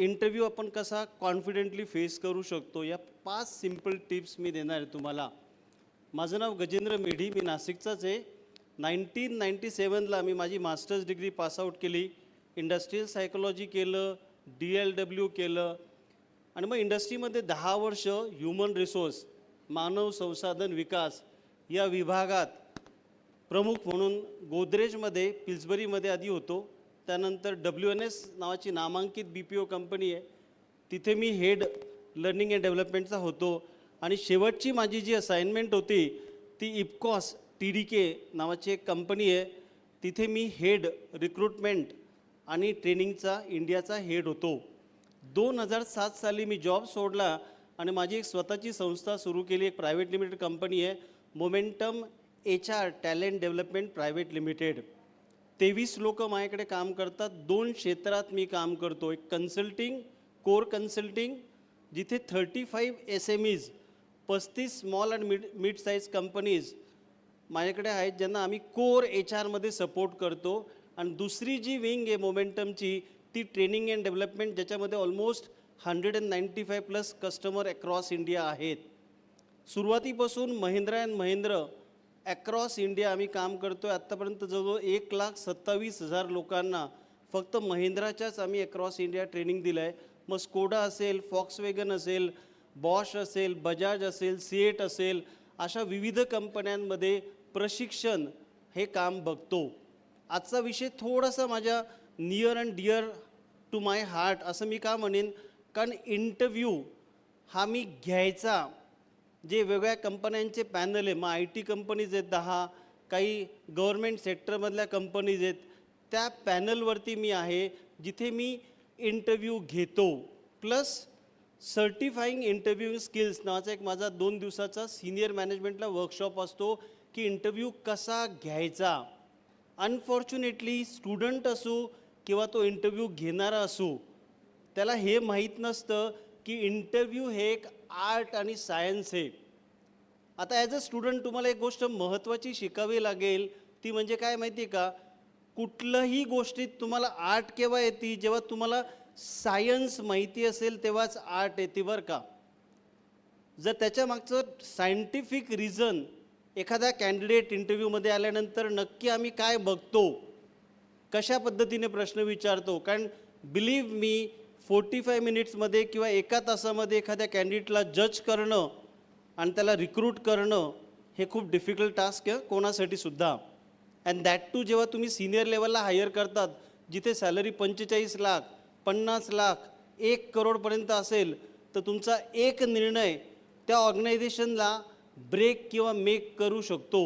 Interview आपण कसा confidently face करू शकतो या पाच सिंपल टिप्स मी देणार आहे तुम्हाला. माझं नाव गजेंद्र मेढी मी नाशिकचाच आहे. नाईन्टीन नाईन्टी सेवनला मी माझी मास्टर्स डिग्री पासआउट केली. इंडस्ट्रीयल सायकोलॉजी केलं डी एल डब्ल्यू केलं. आणि मग इंडस्ट्रीमध्ये दहा वर्ष ह्युमन रिसोर्स मानव संसाधन विकास या विभागात प्रमुख म्हणून गोदरेजमध्ये पिल्सबरीमध्ये आधी होतो. त्यानंतर डब्ल्यू एन एस नावाची नामांकित बी पी ओ कंपनी आहे. तिथे मी हेड लर्निंग अँड डेव्हलपमेंटचा होतो. आणि शेवटची माझी जी असाइनमेंट होती ती इपकॉस टी डी के नावाची एक कंपनी आहे. तिथे मी हेड रिक्रुटमेंट आणि ट्रेनिंगचा इंडियाचा हेड होतो. दोन हजार सात साली मी जॉब सोडला आणि माझी एक स्वतःची संस्था सुरू केली एक प्रायव्हेट लिमिटेड कंपनी आहे. Momentum H R talent development private limited तेवीस लोक माझ्याकडे काम करतात. दोन क्षेत्रात मी काम करतो. एक कन्सल्टिंग कोर कन्सल्टिंग जिथे thirty five S M Es पस्तीस small and mid mid size companies माझ्याकडे आहेत ज्यांना आम्ही कोर एच आरमध्ये सपोर्ट करतो. आणि दुसरी जी विंग आहे मोमेंटमची ती ट्रेनिंग अँड डेव्हलपमेंट ज्याच्यामध्ये almost hundred and ninety five plus customer across India आहेत. सुरुवातीपासून Mahindra and Mahindra across India आम्ही काम करतो आहे आत्तापर्यंत जवळजवळ एक लाख सत्तावीस हजार लोकांना फक्त महिंद्राच्याच आम्ही अक्रॉस इंडिया ट्रेनिंग दिलं आहे मग स्कोडा असेल फॉक्सवेगन असेल बॉश असेल बजाज असेल सिएट असेल अशा विविध कंपन्यांमध्ये प्रशिक्षण हे काम बघतो. आजचा विषय थोडासा माझ्या near and dear to my heart असं मी का म्हणेन? कारण इंटरव्ह्यू हा मी घ्यायचा जे वेगळ्या कंपन्यांचे पॅनल आहे मग आय टी कंपनीज आहेत दहा काही गव्हर्मेंट सेक्टरमधल्या कंपनीज आहेत त्या पॅनलवरती मी आहे जिथे मी इंटरव्ह्यू घेतो. प्लस सर्टिफाईंग इंटरव्ह्यू स्किल्स नावाचा एक माझा दोन दिवसाचा सिनियर मॅनेजमेंटला वर्कशॉप असतो की इंटरव्ह्यू कसा घ्यायचा. अनफॉर्च्युनेटली स्टुडंट असो किंवा तो इंटरव्ह्यू घेणारा असो त्याला हे माहीत नसतं की इंटरव्ह्यू हे एक आर्ट आणि सायन्स आहे आता ॲज अ स्टुडंट तुम्हाला एक गोष्ट महत्त्वाची शिकावी लागेल ती म्हणजे काय माहिती आहे का? कुठल्याही गोष्टीत तुम्हाला आर्ट केव्हा येते? जेव्हा तुम्हाला सायन्स माहिती असेल तेव्हाच आर्ट येते बरं का? जर त्याच्या मागचं सायंटिफिक रिझन एखाद्या कॅन्डिडेट इंटरव्ह्यूमध्ये आल्यानंतर नक्की आम्ही काय बघतो? कशा पद्धतीने प्रश्न विचारतो? कारण बिलीव्ह मी फोर्टी फाय मिनिट्समध्ये किंवा एका तासामध्ये एखाद्या कॅन्डिडेटला जज करणं आणि त्याला रिक्रूट करणं हे खूप डिफिकल्ट टास्क आहे कोणासाठी सुद्धा. अँड दॅट टू जेव्हा तुम्ही सिनियर लेवलला हायर करतात जिथे सॅलरी पंचेचाळीस लाख पन्नास लाख एक करोडपर्यंत असेल तर तुमचा एक निर्णय त्या ऑर्गनायझेशनला ब्रेक किंवा मेक करू शकतो.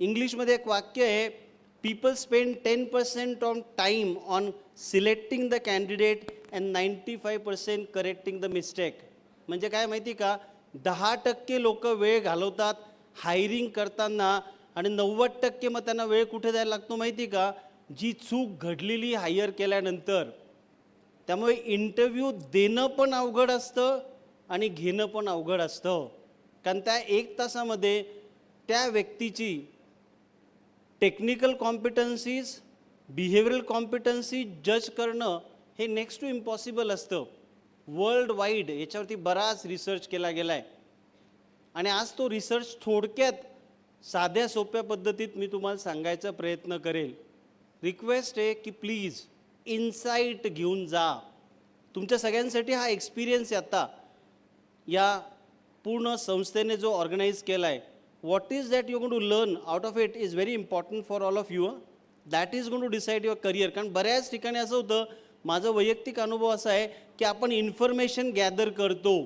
इंग्लिशमध्ये एक वाक्य आहे people spend ten percent on time on selecting the candidate and ninety five percent correcting the mistake म्हणजे काय माहिती का? दहा टक्के लोक वेळ घालवतात हायरिंग करताना आणि नव्वद टक्के मग त्यांना वेळ कुठे द्यायला लागतो माहिती का? जी चूक घडलेली हायर केल्यानंतर. त्यामुळे इंटरव्ह्यू देणं पण अवघड असतं आणि घेणं पण अवघड असतं. कारण त्या एक तासामध्ये त्या व्यक्तीची टेक्निकल कॉम्पिटन्सीज बिहेवियरल कॉम्पिटन्सी जज करणं हे नेक्स्ट टू इम्पॉसिबल असतं. वर्ल्ड वाईड याच्यावरती बराच रिसर्च केला गेला आहे आणि आज तो रिसर्च थोडक्यात साध्या सोप्या पद्धतीत मी तुम्हाला सांगायचा प्रयत्न करेल. रिक्वेस्ट आहे की प्लीज इन्साईट घेऊन जा. तुमच्या सगळ्यांसाठी हा एक्सपिरियन्स आहे आता. या पूर्ण संस्थेने जो ऑर्गनाईज केला आहे what is that you going to learn out of it is very important for all of you that is gone to decide your career कारण बऱ्याच ठिकाणी असं होतं माझा वैयक्तिक अनुभव असा आहे की आपण इन्फॉर्मेशन गॅदर करतो.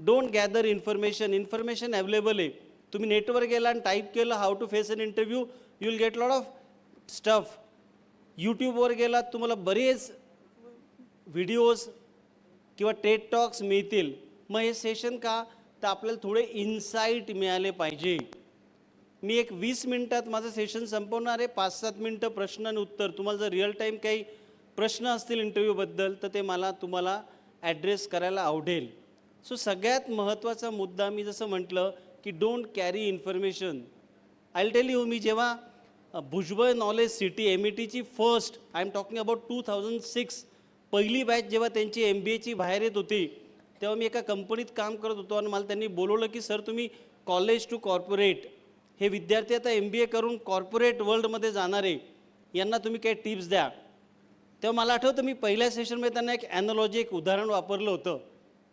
Don't gather information information available आहे. तुम्ही नेटवर गेला आणि टाईप केलं how to face an interview you will get lot of stuff यूट्यूबवर गेलात तुम्हाला बरेच व्हिडिओज किंवा टेट टॉक्स मिळतील. मग हे सेशन का? तर आपल्याला थोडे इन्साईट मिळाले पाहिजे. मी एक वीस मिनटात माझं सेशन संपवणार आहे. पाच सात मिनटं प्रश्न आणि उत्तर. तुम्हाला जर रिअल टाईम काही प्रश्न असतील इंटरव्ह्यूबद्दल तर ते मला तुम्हाला ॲड्रेस करायला आवडेल. सो सगळ्यात महत्त्वाचा मुद्दा मी जसं म्हटलं की don't carry information I tell you मी जेव्हा Bhujbal knowledge city M E टीची first I am talking about two thousand six पहिली बॅच जेव्हा त्यांची एम बी एची बाहेर येत होती तेव्हा मी एका कंपनीत काम करत होतो आणि मला त्यांनी बोलवलं की सर तुम्ही कॉलेज टू कॉर्पोरेट हे विद्यार्थी आता एम बी ए करून कॉर्पोरेट वर्ल्डमध्ये जाणार आहे. यांना तुम्ही काही टिप्स द्या. तेव्हा मला आठवतं मी पहिल्या सेशनमध्ये त्यांना एक ॲनॉलॉजी एक उदाहरण वापरलं होतं.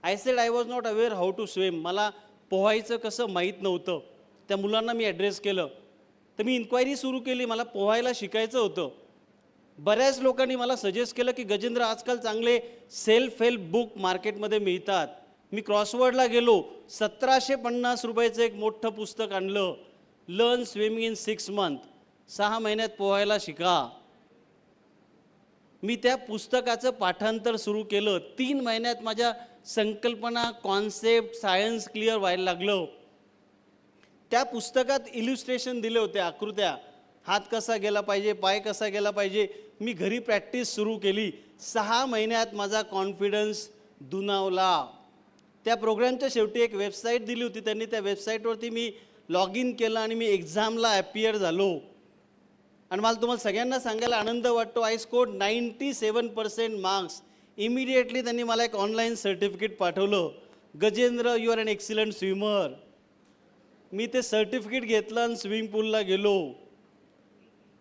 I said I was not aware how to swim मला पोहायचं कसं माहीत नव्हतं. त्या मुलांना मी ॲड्रेस केलं. तर मी इन्क्वायरी सुरू केली. मला पोहायला शिकायचं होतं. बऱ्याच लोकांनी मला सजेस्ट केलं की गजेंद्र आजकाल चांगले सेल्फ हेल्प बुक मार्केटमध्ये मिळतात. मी क्रॉसवर्डला गेलो सतराशे पन्नास रुपयाचं एक मोठं पुस्तक आणलं. Learn swimming in six month सहा महिन्यात पोहायला शिका. मी त्या पुस्तकाचं पाठांतर सुरू केलं. तीन महिन्यात माझ्या संकल्पना कॉन्सेप्ट सायन्स क्लिअर व्हायला लागलं. त्या पुस्तकात इल्युस्ट्रेशन दिले होते आकृत्या. हात कसा गेला पाहिजे पाय कसा गेला पाहिजे मी घरी प्रॅक्टिस सुरू केली. सहा महिन्यात माझा कॉन्फिडन्स दुनावला त्या प्रोग्रामच्या शेवटी एक वेबसाईट दिली होती. त्यांनी त्या वेबसाईटवरती मी लॉग इन केलं आणि मी एक्झामला ॲपियर झालो. आणि मला तुम्हाला सगळ्यांना सांगायला आनंद वाटतो. I score ninety seven percent marks immediately त्यांनी मला एक ऑनलाईन सर्टिफिकेट पाठवलं. Gajendra you are an excellent swimmer मी ते सर्टिफिकेट घेतलं आणि स्विमिंग पूलला गेलो.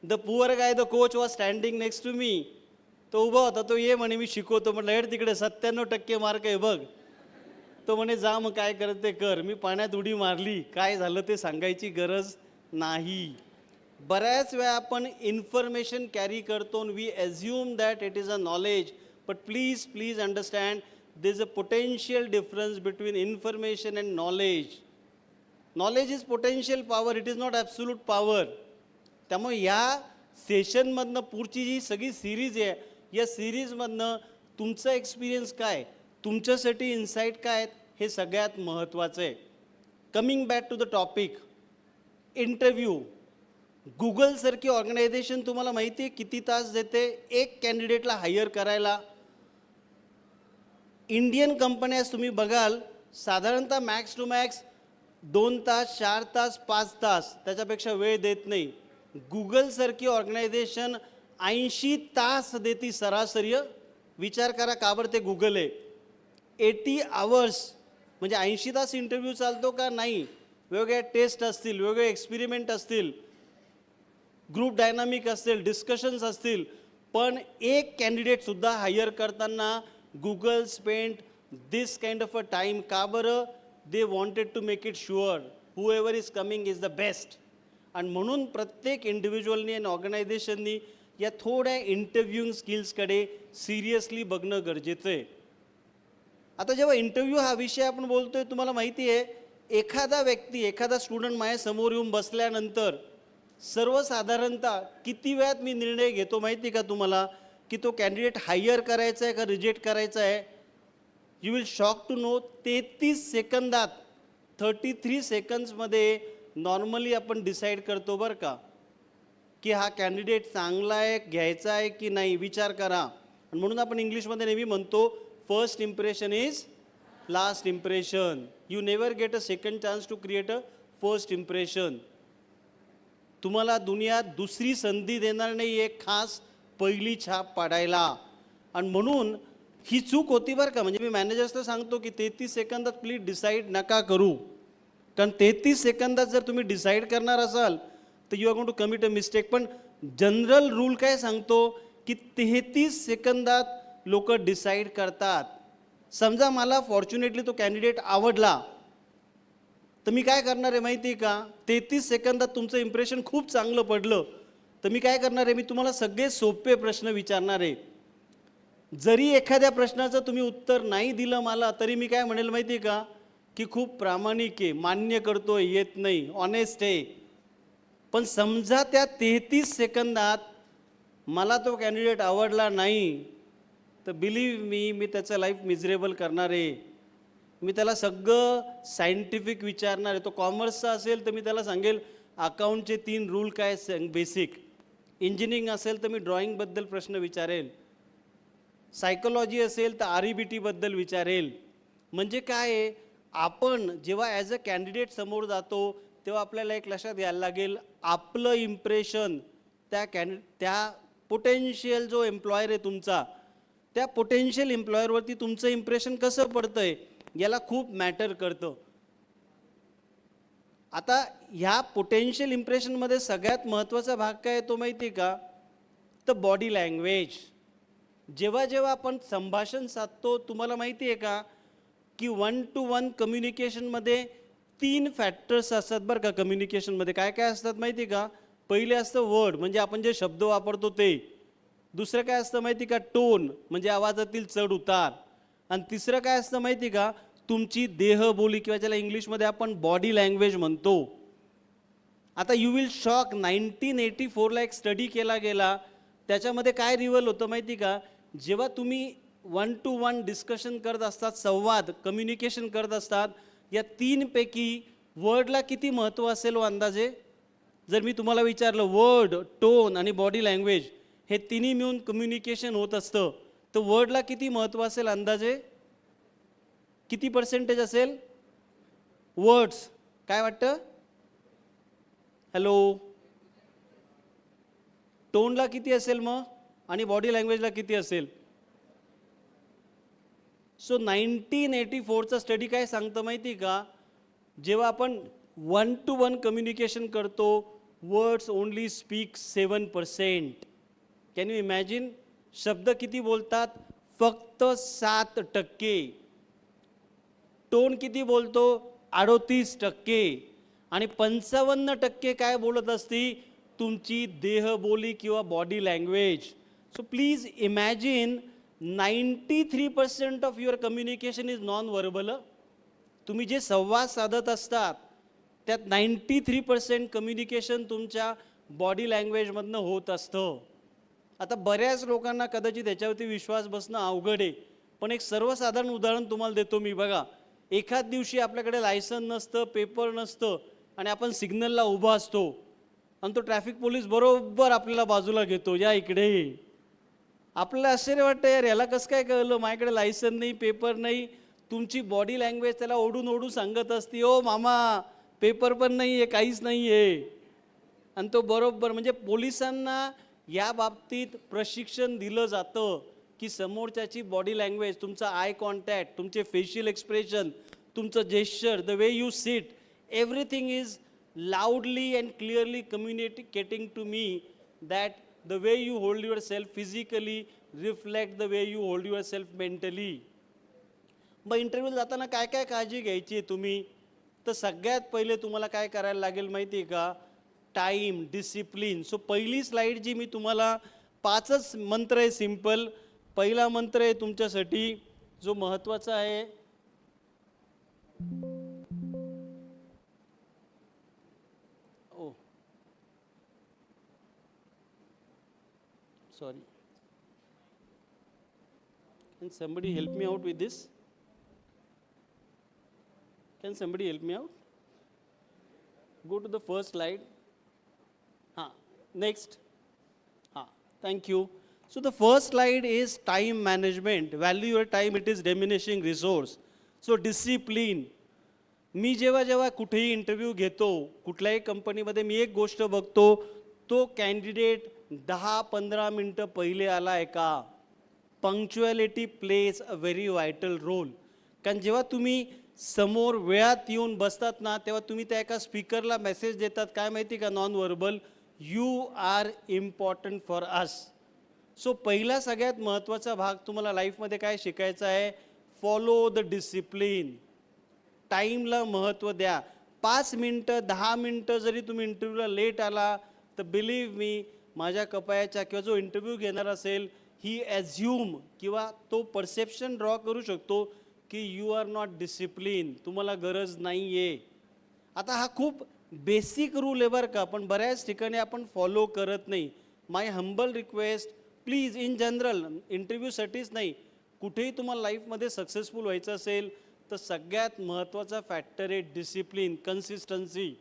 The poor guy the coach was standing next to me तो उभा होता तो ये म्हणे मी शिकवतो. म्हटलं हेड तिकडे सत्त्याण्णव टक्के मार्क आहे बघ. तो म्हणे जा मग काय करत ते कर. मी पाण्यात उडी मारली. काय झालं ते सांगायची गरज नाही. बऱ्याच वेळा आपण इन्फॉर्मेशन कॅरी करतो we assume that it is a knowledge but please please understand there is a potential difference between information and knowledge knowledge is potential power it is not absolute power त्यामुळे या सेशनमधनं पुढची जी सगळी series आहे या सिरीजमधनं तुमचा experience काय? तुमच्यासाठी insight काय आहेत? हे सगळ्यात महत्त्वाचं आहे. Coming back to the topic interview गुगलसारखी organisation तुम्हाला माहिती आहे किती तास देते? एक कॅन्डिडेटला हायर करायला. इंडियन कंपन्यास तुम्ही बघाल साधारणतः मॅक्स टू मॅक्स दोन तास चार तास पाच तास त्याच्यापेक्षा वेळ देत नाही. गुगलसारखी ऑर्गनायझेशन ऐंशी तास देती सरासरी. विचार करा का बरं ते गुगल आहे एटी आवर्स म्हणजे ऐंशी तास इंटरव्ह्यू चालतो का? नाही. वेगवेगळ्या टेस्ट असतील वेगवेगळे एक्सपेरिमेंट असतील. ग्रुप डायनामिक असतील डिस्कशन्स असतील. पण एक कॅन्डिडेटसुद्धा हायर करताना Google spend this kind of a time का बरं? They wanted to make it sure whoever is coming is the best आणि म्हणून प्रत्येक इंडिव्हिज्युअलनी आणि ऑर्गनायझेशननी या थोड्या इंटरव्ह्यूइंग स्किल्सकडे सिरियसली बघणं गरजेचं आहे. आता जेव्हा इंटरव्ह्यू हा विषय आपण बोलतोय तुम्हाला माहिती आहे एखादा व्यक्ती एखादा स्टुडंट माझ्यासमोर येऊन बसल्यानंतर सर्वसाधारणतः किती वेळात मी निर्णय घेतो माहिती का तुम्हाला? की तो कॅन्डिडेट हायर करायचा आहे का रिजेक्ट करायचा आहे? You will shock to know तेहतीस सेकंदात थर्टी थ्री सेकंड्समध्ये नॉर्मली आपण डिसाईड करतो बरं का की हा कॅन्डिडेट चांगला आहे घ्यायचा आहे की नाही विचार करा. आणि म्हणून आपण इंग्लिशमध्ये नेहमी म्हणतो first impression is last impression you never get a second chance to create a first impression तुम्हाला दुनियात दुसरी संधी देणार नाही एक खास पहिली छाप पाडायला. आणि म्हणून ही चूक होती बरं का म्हणजे मी मॅनेजर्सला सांगतो की तेहतीस सेकंदात प्लीज डिसाईड नका करू. कारण तेहतीस सेकंदात जर तुम्ही डिसाईड करणार असाल तर you are gone to commit a mistake पण जनरल रूल काय सांगतो की तेहतीस सेकंदात लोक डिसाईड करतात. समजा मला फॉर्च्युनेटली तो कॅन्डिडेट आवडला. तर मी काय करणार आहे माहिती आहे का? तेहतीस सेकंदात तुमचं इम्प्रेशन खूप चांगलं पडलं. तर मी काय करणार आहे? मी तुम्हाला सगळे सोपे प्रश्न विचारणार आहे. जरी एखाद्या प्रश्नाचं तुम्ही उत्तर नाही दिलं मला तरी मी काय म्हणेल माहिती आहे का? की खूप प्रामाणिक आहे मान्य करतो येत नाही ऑनेस्ट आहे. पण समजा त्या तेहतीस सेकंदात मला तो कॅन्डिडेट आवडला नाही तर बिलीव्ह मी मी त्याचं लाईफ मिझरेबल करणार आहे. मी त्याला सगळं सायंटिफिक विचारणार आहे. तो कॉमर्सचा असेल तर मी त्याला सांगेल अकाउंटचे तीन रूल काय बेसिक इंजिनिअरिंग असेल तर मी ड्रॉइंगबद्दल प्रश्न विचारेल. सायकोलॉजी असेल तर आर ई बी टीबद्दल विचारेल. म्हणजे काय आहे? आपण जेव्हा ॲज अ कॅन्डिडेट समोर जातो तेव्हा आपल्याला एक लक्षात घ्यायला लागेल आपलं इम्प्रेशन त्या कॅन त्या पोटेन्शियल जो एम्प्लॉयर आहे तुमचा त्या पोटेन्शियल एम्प्लॉयरवरती तुमचं इम्प्रेशन कसं पडतं आहे याला खूप मॅटर करतं. आता ह्या पोटेन्शियल इम्प्रेशनमध्ये सगळ्यात महत्त्वाचा भाग काय तो माहिती आहे का? तर बॉडी लँग्वेज जेव्हा जेव्हा आपण संभाषण साधतो तुम्हाला माहिती आहे का? की वन टू वन कम्युनिकेशनमध्ये तीन फॅक्टर्स असतात बरं का कम्युनिकेशनमध्ये काय काय असतात माहिती आहे का? पहिले असतं वर्ड म्हणजे आपण जे शब्द वापरतो ते. दुसरं काय असतं माहिती आहे का? टोन म्हणजे आवाजातील चढ उतार. आणि तिसरं काय असतं माहिती आहे का? तुमची देहबोली किंवा ज्याला इंग्लिशमध्ये आपण बॉडी लँग्वेज म्हणतो. आता you will shock nineteen eighty फोरला एक स्टडी केला गेला. त्याच्यामध्ये काय रिव्हल होतं माहिती का? जेव्हा तुम्ही वन टू वन डिस्कशन करत असतात संवाद कम्युनिकेशन करत असतात. या तीनपैकी वर्डला किती महत्त्व असेल व अंदाजे? जर मी तुम्हाला विचारलं वर्ड टोन आणि बॉडी लँग्वेज हे तिन्ही मिळून कम्युनिकेशन होत असतं तर वर्डला किती महत्त्व असेल अंदाजे? किती पर्सेंटेज असेल? वर्ड्स काय वाटतं? हॅलो टोनला किती असेल मग? आणि बॉडी लँग्वेजला किती असेल? सो नाईन्टीन एटी फोरचा स्टडी काय सांगतं माहिती का? जेव्हा आपण वन टू वन कम्युनिकेशन करतो words only speak seven percent can you imagine शब्द किती बोलतात? फक्त सात टक्के. टोन किती बोलतो? अडोतीस टक्के. आणि पंचावन्न टक्के काय बोलत असती? तुमची देहबोली किंवा body language so please imagine ninety three percent of your communication is non verbal तुम्ही जे संवाद साधत असतात त्यात नाईंटी थ्री पर्सेंट कम्युनिकेशन तुमच्या बॉडी लँग्वेजमधनं होत असतं. आता बऱ्याच लोकांना कदाचित याच्यावरती विश्वास बसणं अवघड आहे पण एक सर्वसाधारण उदाहरण तुम्हाला देतो मी. बघा एखाद दिवशी आपल्याकडे लायसन नसतं पेपर नसतं आणि आपण सिग्नलला उभा असतो आणि तो ट्रॅफिक पोलीस बरोबर आपल्याला बाजूला घेतो या इकडे. आपल्याला आश्चर्य वाटतं यार याला कसं काय कळलं? माझ्याकडे लायसन नाही पेपर नाही. तुमची बॉडी लँग्वेज त्याला ओढून ओढून सांगत असते. ओ मामा पेपर पण नाही आहे काहीच नाही आहे आणि तो बरोबर म्हणजे पोलिसांना या बाबतीत प्रशिक्षण दिलं जातं की समोरच्याची बॉडी लँग्वेज तुमचा आय कॉन्टॅक्ट तुमचे फेशियल एक्सप्रेशन तुमचं gesture the way you sit everything is loudly and clearly communicating to me that the way you hold yourself physically reflect the way you hold yourself mentally मग interview जाताना काय काय काळजी घ्यायची आहे तुम्ही? तर सगळ्यात पहिले तुम्हाला काय करायला लागेल माहिती आहे का? टाईम डिसिप्लिन सो पहिली स्लाईड जी मी तुम्हाला पाचच मंत्र आहे सिंपल पहिला मंत्र आहे तुमच्यासाठी जो महत्त्वाचा आहे sorry Can somebody help me out with this? Can somebody help me out? Go to the first slide. Ha, next. Ha, thank you. So the first slide is time management. Value your time, it is diminishing resource. So discipline. मी जेव्हा जेव्हा कुठेही interview घेतो कुठल्याही कंपनीमध्ये मी एक गोष्ट बघतो तो कॅन्डिडेट दहा पंधरा मिनटं पहिले आला आहे का punctuality plays a very vital role कारण जेव्हा तुम्ही समोर वेळात येऊन बसतात ना तेव्हा तुम्ही त्या एका स्पीकरला मेसेज देतात. काय माहिती का? Non verbal you are important for us so पहिला सगळ्यात महत्त्वाचा भाग तुम्हाला लाईफमध्ये काय शिकायचा आहे? फॉलो द डिसिप्लिन टाईमला महत्त्व द्या. पाच मिनटं दहा मिनटं जरी तुम्ही इंटरव्ह्यूला लेट आला तर बिलीव्ह मी माझ्या कपायाच्या किंवा जो इंटरव्ह्यू घेणार असेल ही ॲझ्युम किंवा तो परसेप्शन ड्रॉ करू शकतो की यू आर नॉट डिसिप्लिन तुम्हाला गरज नाही आहे आता हा खूप बेसिक रूल आहे बरं का पण बऱ्याच ठिकाणी आपण फॉलो करत नाही. My humble request please in general इंटरव्ह्यूसाठीच नाही. कुठेही तुम्हाला लाईफमध्ये सक्सेसफुल व्हायचं असेल तर सगळ्यात महत्त्वाचा फॅक्टर आहे डिसिप्लिन कन्सिस्टन्सी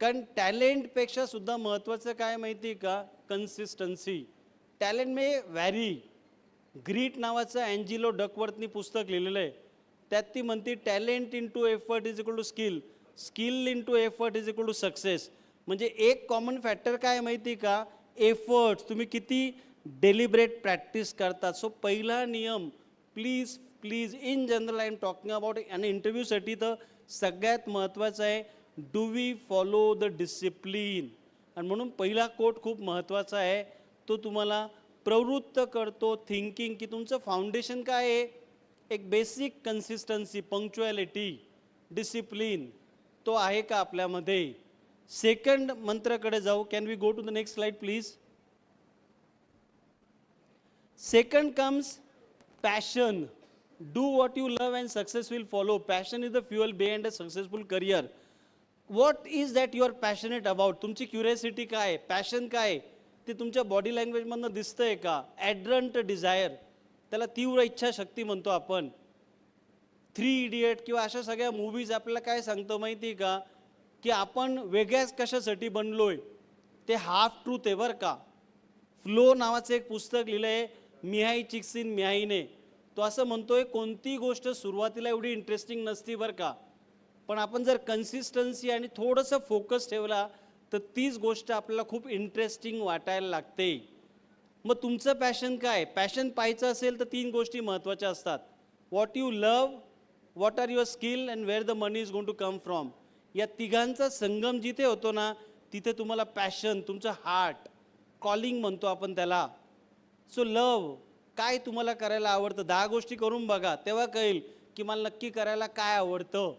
कारण टॅलेंटपेक्षा सुद्धा महत्त्वाचं काय माहिती आहे का? Consistency talent may vary Grit नावाचं अँजिलो डकवर्थनी पुस्तक लिहिलेलं आहे. त्यात ती म्हणते talent into effort is equal to skill skill into effort is equal to success म्हणजे एक कॉमन फॅक्टर काय माहिती आहे का? एफर्ट तुम्ही किती डेलिब्रेट प्रॅक्टिस करतात सो पहिला नियम please please in general I am talking about आणि इंटरव्ह्यूसाठी तर सगळ्यात महत्त्वाचं आहे do we follow the discipline आणि म्हणून पहिला कोट खूप महत्त्वाचा आहे. तो तुम्हाला प्रवृत्त करतो थिंकिंग की तुमचं फाउंडेशन काय आहे? एक बेसिक कन्सिस्टन्सी पंक्च्युॲलिटी डिसिप्लिन तो आहे का आपल्यामध्ये? सेकंड मंत्राकडे जाऊ. Can we go to the next slide please second comes passion do what you love and success will follow passion is the fuel behind a successful career what is that you are passionate about तुमची curiosity काय आहे? Passion काय आहे? ते तुमच्या body लँग्वेजमधनं दिसतंय का? ॲड्रंट Dzire त्याला तीव्र इच्छाशक्ती म्हणतो आपण. थ्री इडियट किंवा अशा सगळ्या मूवीज आपल्याला काय सांगतो माहिती आहे का? की आपण वेगळ्याच कशासाठी बनलोय ते हाफ ट्रूथ आहे बरं का. फ्लो नावाचं एक पुस्तक लिहिलं आहे मिहाई चिक्सिन मिहाईने. तो असं म्हणतोय कोणती गोष्ट सुरुवातीला एवढी इंटरेस्टिंग नसती बरं का. पण आपण जर कन्सिस्टन्सी आणि थोडंसं फोकस ठेवला तर तीच गोष्ट आपल्याला खूप इंटरेस्टिंग वाटायला लागते. मग तुमचं पॅशन काय? पॅशन पाहायचं असेल तर तीन गोष्टी महत्त्वाच्या असतात. What you love what are your skill and where the money is gone to come from या तिघांचा संगम जिथे होतो ना तिथे तुम्हाला पॅशन तुमचं हार्ट कॉलिंग म्हणतो आपण त्याला. सो लव काय तुम्हाला करायला आवडतं? दहा गोष्टी करून बघा तेव्हा कळेल की मला नक्की करायला काय आवडतं.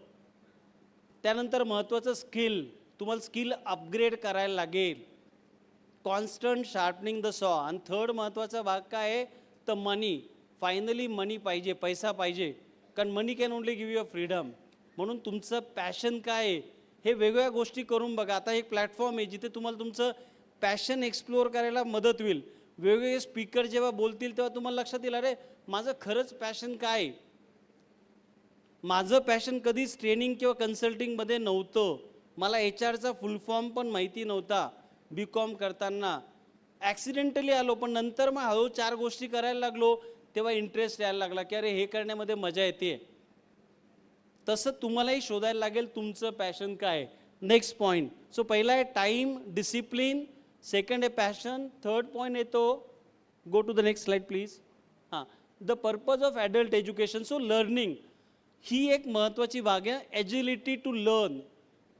त्यानंतर महत्त्वाचं स्किल तुम्हाला स्किल अपग्रेड करायला लागेल. Constant sharpening the saw. आणि थर्ड महत्त्वाचा भाग काय आहे? तर मनी. फायनली मनी पाहिजे पैसा पाहिजे. कारण money can only give you freedom. म्हणून तुमचं पॅशन काय आहे? हे वेगवेगळ्या गोष्टी करून बघा. आता एक प्लॅटफॉर्म आहे जिथे तुम्हाला तुमचं पॅशन एक्सप्लोअर करायला मदत होईल. वेगवेगळे स्पीकर जेव्हा बोलतील तेव्हा तुम्हाला लक्षात येईल अरे माझं खरंच पॅशन काय आहे? माझं पॅशन कधीच ट्रेनिंग किंवा कन्सल्टिंगमध्ये नव्हतं. मला एच आरचा फुल फॉर्म पण माहिती नव्हता बी कॉम करताना. ॲक्सिडेंटली आलो पण नंतर मग हळू चार गोष्टी करायला लागलो तेव्हा इंटरेस्ट यायला लागला की अरे हे करण्यामध्ये मजा येते. तसं तुम्हालाही शोधायला लागेल तुमचं पॅशन काय. नेक्स्ट पॉईंट सो पहिला आहे टाईम डिसिप्लिन सेकंड आहे पॅशन थर्ड पॉईंट येतो. Go to the next slide please हां. The purpose of adult education so learning ही एक महत्त्वाची बाग आहे एजिलिटी टू लर्न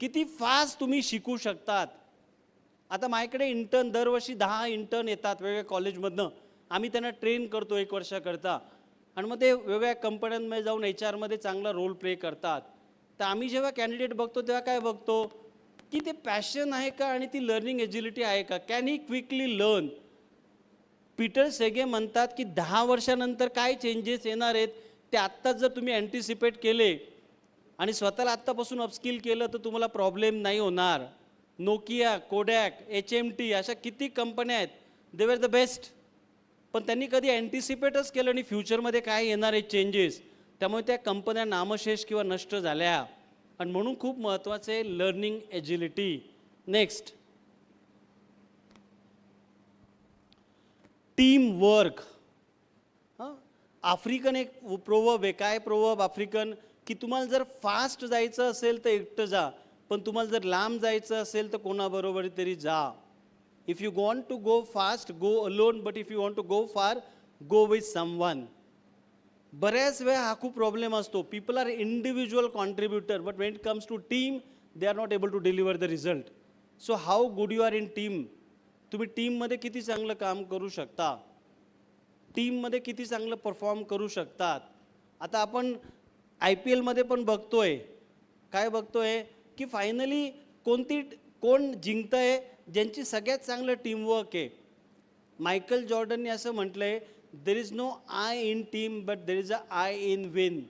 किती फास्ट तुम्ही शिकू शकतात. आता माझ्याकडे इंटर्न दरवर्षी दहा इंटर्न येतात वेगवेगळ्या कॉलेजमधनं आम्ही त्यांना ट्रेन करतो एक वर्षाकरता. आणि मग ते वेगवेगळ्या कंपन्यांमध्ये जाऊन एच आरमध्ये चांगला रोल प्ले करतात. तर आम्ही जेव्हा कॅन्डिडेट बघतो तेव्हा काय बघतो? की ते पॅशन आहे का आणि ती लर्निंग एजिलिटी आहे का? Can he quickly learn Peter सेगे म्हणतात की दहा वर्षानंतर काय चेंजेस येणार आहेत? ते आत्ताच जर तुम्ही अँटिसिपेट केले आणि स्वतःला आत्तापासून अपस्किल केलं तर तुम्हाला प्रॉब्लेम नाही होणार. Nokia Kodak H M T अशा किती कंपन्या आहेत. दे वेर द बेस्ट पण त्यांनी कधी अँटिसिपेटच केलं आणि फ्युचरमध्ये काय येणार आहे चेंजेस त्यामुळे त्या कंपन्या नामशेष किंवा नष्ट झाल्या. आणि म्हणून खूप महत्त्वाचं आहे learning agility next team work African एक प्रोवब आहे. काय प्रोवब आफ्रिकन? की तुम्हाला जर फास्ट जायचं असेल तर एकटं जा पण तुम्हाला जर लांब जायचं असेल तर कोणाबरोबर तरी जा. If you want to go fast go alone but if you want to go far go with someone बऱ्याच वेळा हा खूप प्रॉब्लेम असतो. People are individual contributor but when it comes to team they are not able to deliver the result so how good you are in team तुम्ही टीममध्ये किती चांगलं काम करू शकता? टीममध्ये किती चांगलं परफॉर्म करू शकतात? आता आपण आय पी एलमध्ये पण बघतोय. काय बघतोय? की फायनली कोणती कोण जिंकतंय ज्यांची सगळ्यात चांगलं टीमवर्क आहे. मायकल जॉर्डनने असं म्हटलं आहे there is no I in team but there is a I in win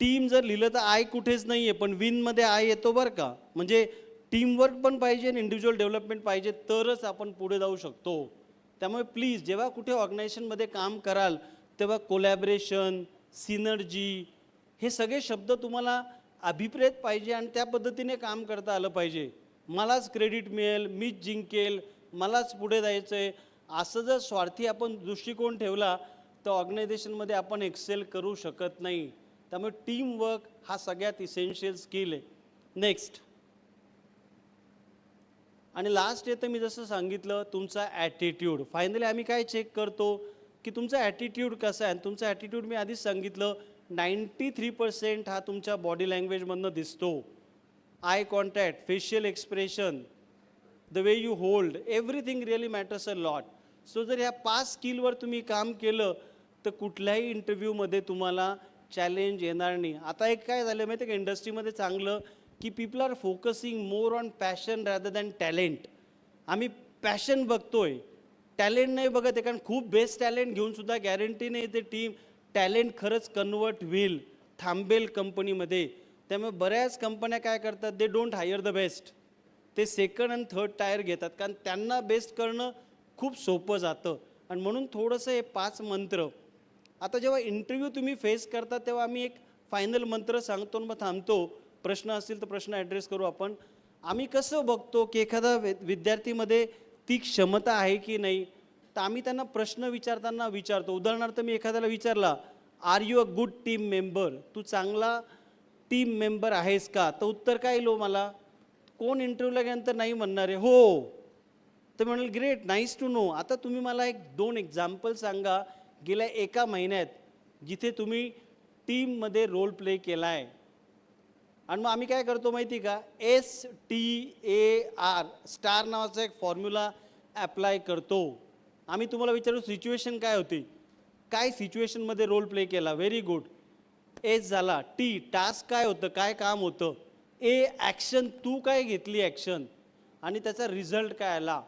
team जर लिहिलं तर आय कुठेच नाही आहे पण विनमध्ये आय येतो बरं का? म्हणजे टीमवर्क पण पाहिजे आणि इंडिव्हिज्युअल डेव्हलपमेंट पाहिजे तरच आपण पुढे जाऊ शकतो. त्यामुळे प्लीज जेव्हा कुठे ऑर्गनायझेशनमध्ये काम कराल तेव्हा कोलॅबरेशन सिनर्जी हे सगळे शब्द तुम्हाला अभिप्रेत पाहिजे आणि त्या पद्धतीने काम करता आलं पाहिजे. मलाच क्रेडिट मिळेल मीच जिंकेल मलाच पुढे जायचं आहे असं जर स्वार्थी आपण दृष्टिकोन ठेवला तर ऑर्गनायझेशनमध्ये आपण एक्सेल करू शकत नाही. त्यामुळे टीमवर्क हा सगळ्यात इसेन्शियल स्किल आहे. नेक्स्ट आणि लास्ट येतं मी जसं सांगितलं तुमचा ॲटिट्यूड फायनली आम्ही काय चेक करतो की तुमचा ॲटिट्यूड कसा आहे? आणि तुमचा ॲटिट्यूड मी आधीच सांगितलं नाईंटी थ्री पर्सेंट हा तुमच्या बॉडी लँग्वेजमधनं दिसतो. Eye contact facial expression the way you hold everything really matters a lot so जर ह्या पाच स्किलवर तुम्ही काम केलं तर कुठल्याही इंटरव्ह्यूमध्ये तुम्हाला चॅलेंज येणार नाही. आता एक काय झालं माहिती आहे का इंडस्ट्रीमध्ये चांगलं की people are focusing more on passion rather than talent आम्ही पॅशन बघतोय. टॅलेंट नाही बघत आहे कारण खूप बेस्ट टॅलेंट घेऊनसुद्धा गॅरंटी नाही ते टीम टॅलेंट खरंच कन्वर्ट होईल थांबेल कंपनीमध्ये त्यामुळे बऱ्याच कंपन्या काय करतात they don't hire the best ते सेकंड आणि थर्ड टायर घेतात कारण त्यांना बेस्ट करणं खूप सोपं जातं. आणि म्हणून थोडंसं हे पाच मंत्र. आता जेव्हा इंटरव्ह्यू तुम्ही फेस करता तेव्हा आम्ही एक फायनल मंत्र सांगतो मग थांबतो. प्रश्न असतील तर प्रश्न ॲड्रेस करू आपण. आम्ही कसं बघतो की एखादा वि- विद्यार्थीमध्ये ती क्षमता आहे की नाही तर आम्ही त्यांना प्रश्न विचारताना विचारतो. उदाहरणार्थ मी एखाद्याला विचारला are you a good team member तू चांगला टीम मेंबर आहेस का? तर उत्तर काय येईल हो मला? कोण इंटरव्ह्यूला गेल्यानंतर नाही म्हणणार आहे. हो. तर म्हणाल ग्रेट नाईस टू नो आता तुम्ही मला एक दोन एक्झाम्पल सांगा. गेल्या एका महिन्यात जिथे तुम्ही टीममध्ये रोल प्ले केला आहे आणि मग आम्ही काय करतो माहिती का? S T A R star नावाचा एक फॉर्म्युला ॲप्लाय करतो. आम्ही तुम्हाला विचारू सिच्युएशन काय होती? काय सिच्युएशनमध्ये रोल प्ले केला? व्हेरी गुड एस झाला. टी टास्क काय होतं? काय काम होतं? ए ॲक्शन तू काय घेतली ॲक्शन आणि त्याचा रिझल्ट काय आला?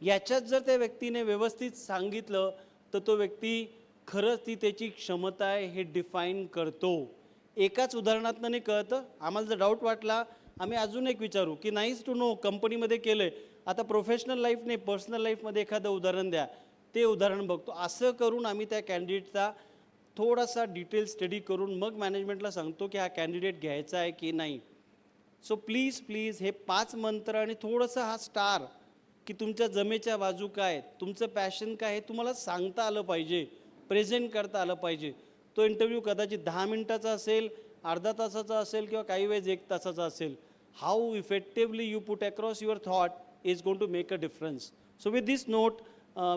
याच्यात जर त्या व्यक्तीने व्यवस्थित सांगितलं तर तो व्यक्ती खरंच ती त्याची क्षमता आहे हे डिफाईन करतो. एकाच उदाहरणातनं नाही कळतं. आम्हाला जर डाऊट वाटला आम्ही अजून एक विचारू की नाहीच टू नो कंपनीमध्ये केलं आहे आता प्रोफेशनल लाईफ नाही पर्सनल लाईफमध्ये एखादं उदाहरण द्या. ते उदाहरण बघतो. असं करून आम्ही त्या कॅन्डिडेटचा थोडासा डिटेल स्टडी करून मग मॅनेजमेंटला सांगतो की हा कॅन्डिडेट घ्यायचा आहे की नाही. सो प्लीज प्लीज हे पाच मंत्र आणि थोडंसं हा स्टार की तुमच्या जमेच्या बाजू काय तुमचं पॅशन काय हे तुम्हाला सांगता आलं पाहिजे. प्रेझेंट करता आलं पाहिजे. तो इंटरव्ह्यू कदाचित दहा मिनटाचा असेल अर्धा तासाचा असेल किंवा काही वेळेस एक तासाचा असेल. How effectively you put across your thought is gone to make a difference so with this note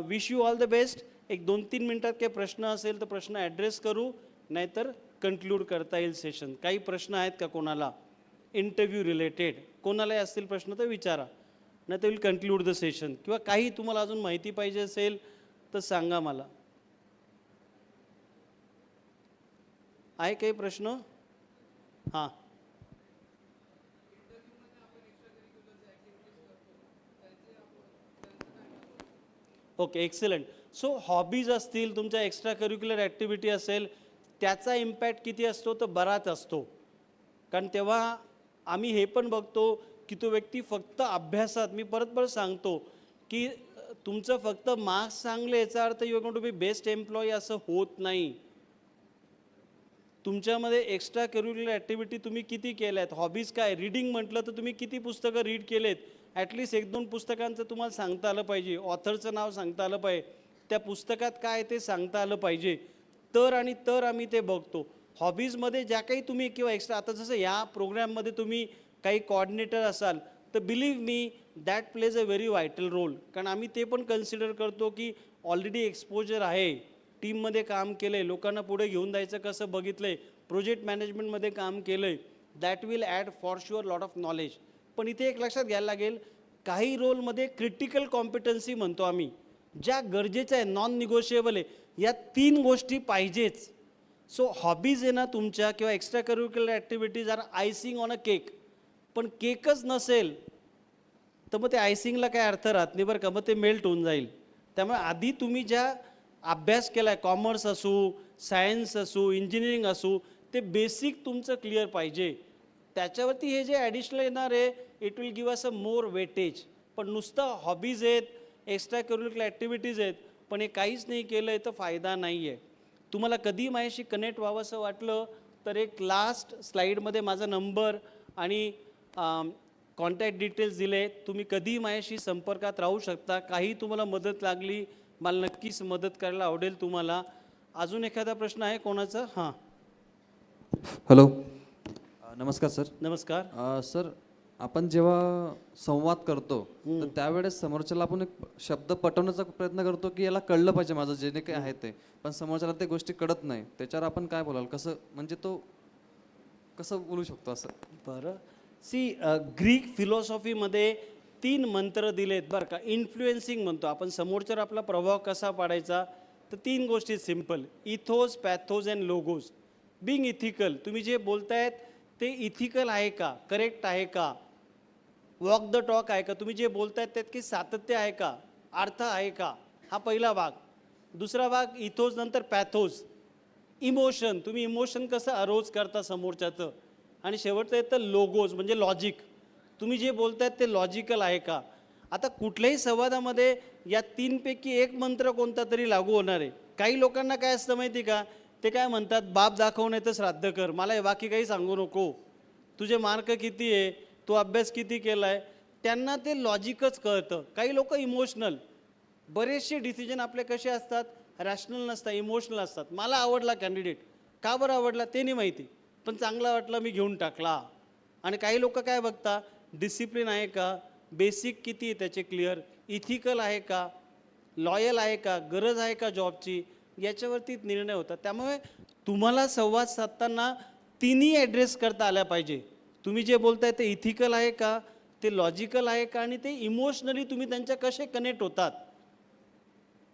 wish you all the best एक दोन तीन मिनटात काही प्रश्न असेल तर प्रश्न ॲड्रेस करू नाहीतर कन्क्लूड करता येईल सेशन काही प्रश्न आहेत का कोणाला? इंटरव्ह्यू रिलेटेड कोणालाही असतील प्रश्न तर विचारा. नाही तर विल कन्क्लूड द सेशन किंवा काही तुम्हाला अजून माहिती पाहिजे असेल तर सांगा मला. आहे काही प्रश्न? हां. ओके एक्सलंट सो हॉबीज असतील तुमच्या एक्स्ट्रा करिक्युलर ॲक्टिव्हिटी असेल त्याचा इम्पॅक्ट किती असतो? तर बराच असतो. कारण तेव्हा आम्ही हे पण बघतो की तो व्यक्ती फक्त अभ्यासात मी परत परत सांगतो की तुमचं फक्त मार्क्स चांगले याचा अर्थ you gone to be best employee असं होत नाही. तुमच्यामध्ये एक्स्ट्रा करिक्युलर ॲक्टिव्हिटी तुम्ही किती केल्या आहेत हॉबीज काय? रीडिंग म्हटलं तर तुम्ही किती पुस्तकं रीड केलेत? ॲटलिस्ट एक दोन पुस्तकांचं तुम्हाला सांगता आलं पाहिजे. ऑथरचं नाव सांगता आलं पाहिजे. त्या पुस्तकात काय ते सांगता आलं पाहिजे. तर आणि तर आम्ही ते बघतो. हॉबीजमध्ये ज्या काही तुम्ही किंवा एक्स्ट्रा आता जसं या प्रोग्रॅममध्ये तुम्ही काही कॉर्डिनेटर असाल तर believe me that plays a very vital role कारण आम्ही ते पण कन्सिडर करतो की ऑलरेडी एक्सपोजर आहे. टीममध्ये काम केलं आहे लोकांना पुढे घेऊन जायचं कसं बघितलं आहे प्रोजेक्ट मॅनेजमेंटमध्ये काम केलं आहे that will add for sure lot of knowledge पण इथे एक लक्षात घ्यायला लागेल काही रोलमध्ये क्रिटिकल कॉम्पिटन्सी म्हणतो आम्ही. ज्या गरजेच्या आहे नॉन निगोशिएबल आहे या तीन गोष्टी पाहिजेच. सो हॉबीज आहे ना तुमच्या किंवा extra curricular activities are icing on a cake पण केकच नसेल तर मग ते आयसिंगला काय अर्थ राहत नाही बरं का मग ते मेल्ट होऊन जाईल. त्यामुळे आधी तुम्ही ज्या अभ्यास केला आहे कॉमर्स असू सायन्स असू इंजिनिअरिंग असू ते बेसिक तुमचं क्लिअर पाहिजे. त्याच्यावरती हे जे ॲडिशनल येणार आहे it will give us a more weightage पण नुसतं हॉबीज आहेत एक्स्ट्रा करिक्युलर ॲक्टिव्हिटीज आहेत पण हे काहीच नाही केलं आहे तर फायदा नाही आहे तुम्हाला कधी माझ्याशी कनेक्ट व्हावं असं वाटलं तर एक लास्ट स्लाईडमध्ये माझा नंबर आणि कॉन्टॅक्ट डिटेल्स दिले. तुम्ही कधीही माझ्याशी संपर्कात राहू शकता काही तुम्हाला मदत लागली मला नक्कीच मदत करायला आवडेल तुम्हाला. अजून एखादा प्रश्न आहे कोणाचा? हां. हॅलो नमस्कार सर. नमस्कार. अ, सर आपण जेव्हा संवाद करतो तर त्यावेळेस समोरच्याला आपण एक शब्द पटवण्याचा प्रयत्न करतो की याला कळलं पाहिजे माझं जे काही आहे ते. पण समोरच्याला ते गोष्टी कळत नाही. त्याच्यावर आपण काय बोलाल? कसं म्हणजे तो कसं बोलू शकतो असं? बरं. सी ग्रीक फिलॉसॉफीमध्ये तीन मंत्र दिलेत बरं का. इन्फ्लुएन्सिंग म्हणतो. आपण समोरच्यावर आपला प्रभाव कसा पाडायचा? तर तीन गोष्टी simple ethos pathos and logos being ethical तुम्ही जे बोलतायत ते इथिकल आहे का? करेक्ट आहे का? वॉक द टॉक आहे का? तुम्ही जे बोलतायत त्यात की सातत्य आहे का? अर्थ आहे का? हा पहिला भाग. दुसरा भाग इथोज नंतर पॅथोज इमोशन तुम्ही इमोशन कसं अरोज करता समोरच्याचं? आणि शेवटचं येतं लोगोज म्हणजे लॉजिक तुम्ही जे बोलतायत ते लॉजिकल आहे का? आता कुठल्याही संवादामध्ये या तीनपैकी एक मंत्र कोणता तरी लागू होणार आहे. काही लोकांना काय असतं माहिती का? ते काय म्हणतात बाप दाखवणे तर श्राद्ध कर. मला हे बाकी काही सांगू नको. तुझे मार्क किती आहे? तू अभ्यास किती केला आहे त्यांना ते लॉजिकच कळतं. काही लोक इमोशनल बरेचसे डिसिजन आपले कसे असतात? रॅशनल नसतात इमोशनल असतात. मला आवडला कॅन्डिडेट का बरं आवडला? ते नाही माहिती. पण चांगला वाटला मी घेऊन टाकला. आणि काही लोक काय बघता? डिसिप्लिन आहे का? बेसिक किती आहे त्याचे क्लिअर इथिकल आहे का? लॉयल आहे का? गरज आहे का जॉबची याच्यावरती निर्णय होतात. त्यामुळे तुम्हाला संवाद साधताना तिन्ही ॲड्रेस करता आल्या पाहिजे. तुम्ही जे बोलताय ते इथिकल आहे का? ते लॉजिकल आहे का? आणि ते इमोशनली तुम्ही त्यांच्या कसे कनेक्ट होतात?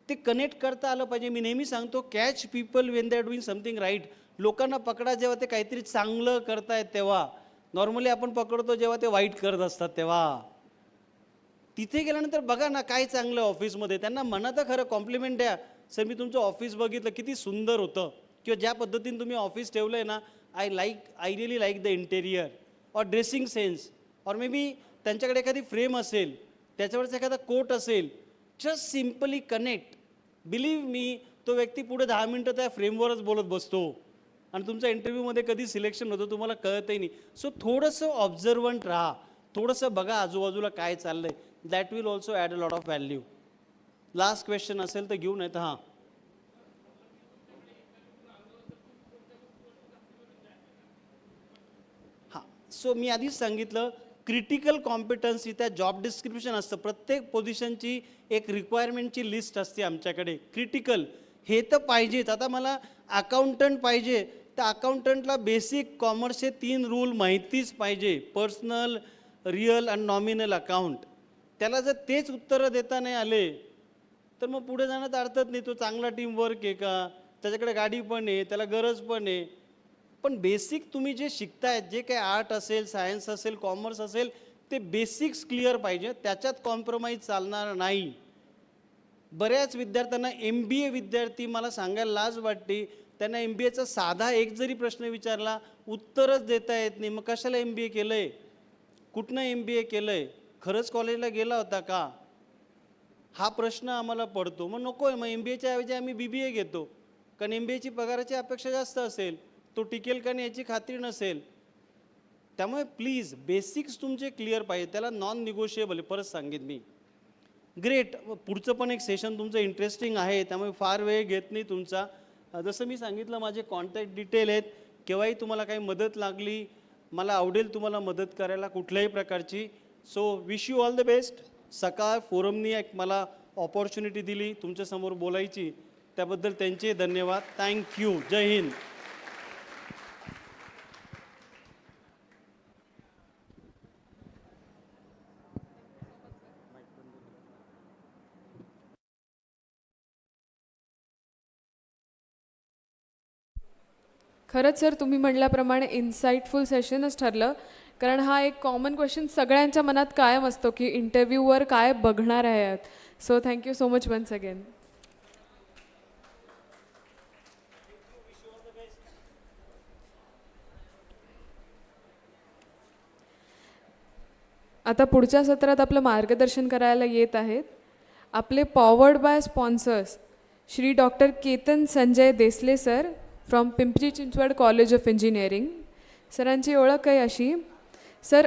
ते कनेक्ट करता आलं पाहिजे. मी नेहमी सांगतो catch people when they are doing something right लोकांना पकडा जेव्हा ते काहीतरी चांगलं करतायत तेव्हा. नॉर्मली आपण पकडतो जेव्हा ते वाईट करत असतात तेव्हा. तिथे गेल्यानंतर बघा ना काय चांगलं ऑफिसमध्ये त्यांना म्हणा तर खरं कॉम्प्लिमेंट द्या. सर मी तुमचं ऑफिस बघितलं किती सुंदर होतं. किंवा ज्या पद्धतीने तुम्ही ऑफिस ठेवलं आहे ना I like I really like the interior or dressing sense or maybe त्यांच्याकडे एखादी फ्रेम असेल त्याच्यावरचा एखादा कोट असेल. जस्ट सिम्पली कनेक्ट बिलीव्ह मी तो व्यक्ती पुढे दहा मिनटं त्या फ्रेमवरच बोलत बसतो. आणि तुमच्या इंटरव्ह्यूमध्ये कधी सिलेक्शन होतं तुम्हाला कळतही नाही. सो थोडंसं ऑब्झर्वंट राहा. थोडंसं बघा आजूबाजूला काय चाललं आहे that will also add a lot of value last question असेल तर घेऊन येतं हां. हां. सो मी आधीच सांगितलं क्रिटिकल कॉम्पिटन्सी त्या जॉब डिस्क्रिप्शन असतं. प्रत्येक पोझिशनची एक रिक्वायरमेंटची लिस्ट असते आमच्याकडे. क्रिटिकल हे तर पाहिजेच. आता मला अकाउंटंट पाहिजे. तर अकाउंटंटला बेसिक कॉमर्सचे तीन रूल माहितीच पाहिजे. पर्सनल रिअल आणि नॉमिनल अकाउंट त्याला जर तेच उत्तरं देता नाही आले तर मग पुढे जाण्यात अर्थच नाही. तो चांगला टीम वर्क आहे का? त्याच्याकडे गाडी पण आहे त्याला गरज पण आहे. पण बेसिक तुम्ही जे शिकतायत जे काही आर्ट असेल सायन्स असेल कॉमर्स असेल ते बेसिक्स क्लिअर पाहिजे. त्याच्यात कॉम्प्रोमाइज चालणार नाही. बऱ्याच विद्यार्थ्यांना एम बी ए विद्यार्थी मला सांगायला लाज वाटते. त्यांना एम बी एचा साधा एक जरी प्रश्न विचारला उत्तरच देता येत नाही. मग कशाला एम बी ए केलं आहे कुठनं एम बी ए केलं आहे खरंच कॉलेजला गेला होता का? हा प्रश्न आम्हाला पडतो. मग नको आहे मग एम बी एच्या ऐवजी आम्ही बी बी ए घेतो. कारण एम बी एची पगाराची अपेक्षा जास्त असेल तो टिकेल का नाही याची खात्री नसेल. त्यामुळे प्लीज बेसिक्स तुमचे क्लिअर पाहिजे. त्याला नॉन निगोशिएबल परत सांगेन मी. ग्रेट पुढचं पण एक सेशन तुमचं इंटरेस्टिंग आहे. त्यामुळे फार वेळ घेत नाही तुमचा. जसं मी सांगितलं माझे कॉन्टॅक्ट डिटेल आहेत. केव्हाही तुम्हाला काही मदत लागली मला आवडेल तुम्हाला मदत करायला कुठल्याही प्रकारची. So wish you all the best Sakal फोरमनी एक मला ऑपॉर्च्युनिटी दिली तुमच्यासमोर बोलायची. त्याबद्दल त्यांचे धन्यवाद. थँक्यू जय हिंद. खरंच सर तुम्ही म्हटल्याप्रमाणे इन्साइटफुल सेशनच ठरलं. कारण हा एक कॉमन क्वेश्चन सगळ्यांच्या मनात कायम असतो की इंटरव्ह्यूवर काय बघणार आहेत so thank you so much once again आता पुढच्या सत्रात आपलं मार्गदर्शन करायला येत आहेत. आपले powered by sponsors Shri doctor Ketan Sanjay Desale sir from Pimpri Chinchwad college of engineering सरांची ओळख आहे अशी? सर